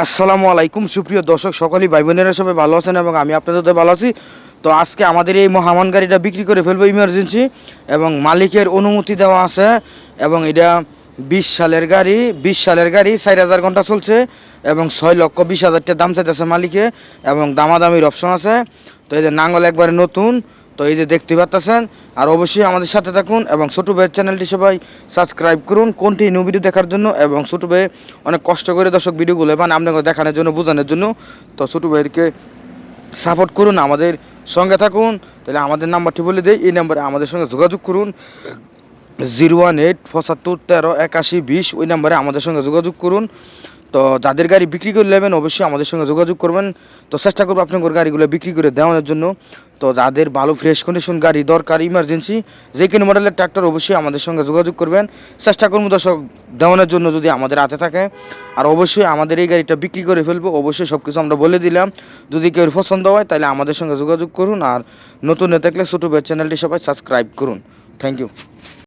আসসালামু আলাইকুম, সুপ্রিয় দর্শক, সকলেই ভাই বোনেরা সবাই ভালো আছেন এবং আমি আপনাদের তো ভালো আছি। তো আজকে আমাদের এই মহামান গাড়িটা বিক্রি করে ফেলব ইমার্জেন্সি এবং মালিকের অনুমতি দেওয়া আছে এবং এটা বিশ সালের গাড়ি, বিশ সালের গাড়ি চার হাজার ঘণ্টা চলছে এবং ছয় লক্ষ বিশ হাজারটা দাম চাইতেছে মালিকে এবং দামাদামির অপশন আছে। তো এই যে নাঙ্গল একবারে নতুন তো এই যে দেখতে পাচ্ছেন আর অবশ্যই আমাদের সাথে থাকুন এবং ছোটো ভাইয়ের চ্যানেলটি সবাই সাবস্ক্রাইব করুন কোনটি নিউ ভিডিও দেখার জন্য এবং ছোটো ভাই অনেক কষ্ট করে দর্শক ভিডিওগুলো মানে আপনাকে দেখানোর জন্য, বোঝানোর জন্য। তো ছোটো ভাইয়েরকে সাপোর্ট করুন আমাদের সঙ্গে থাকুন। তাহলে আমাদের নাম্বারটি বলে দিই, এই নাম্বারে আমাদের সঙ্গে যোগাযোগ করুন। জিরো ওয়ান এইট পঁচাত্তর তেরো একাশি বিশ ওই নাম্বারে আমাদের সঙ্গে যোগাযোগ করুন। তো যাদের গাড়ি বিক্রি করে নেবেন, অবশ্যই আমাদের সঙ্গে যোগাযোগ করবেন। তো চেষ্টা করব আপনাদের গাড়িগুলো বিক্রি করে দেওয়ানোর জন্য। তো যাদের ভালো ফ্রেশ কন্ডিশন গাড়ি দরকার ইমার্জেন্সি যে কোনো মডেলের ট্র্যাক্টর অবশ্যই আমাদের সঙ্গে যোগাযোগ করবেন। চেষ্টা করব দর্শক, দেওয়ানোর জন্য যদি আমাদের হাতে থাকে। আর অবশ্যই আমাদের এই গাড়িটা বিক্রি করে ফেলব, অবশ্যই সব কিছু আমরা বলে দিলাম। যদি কেউ পছন্দ হয়, তাহলে আমাদের সঙ্গে যোগাযোগ করুন। আর নতুন দেখলে ছোটো চ্যানেলটি সবাই সাবস্ক্রাইব করুন। Thank you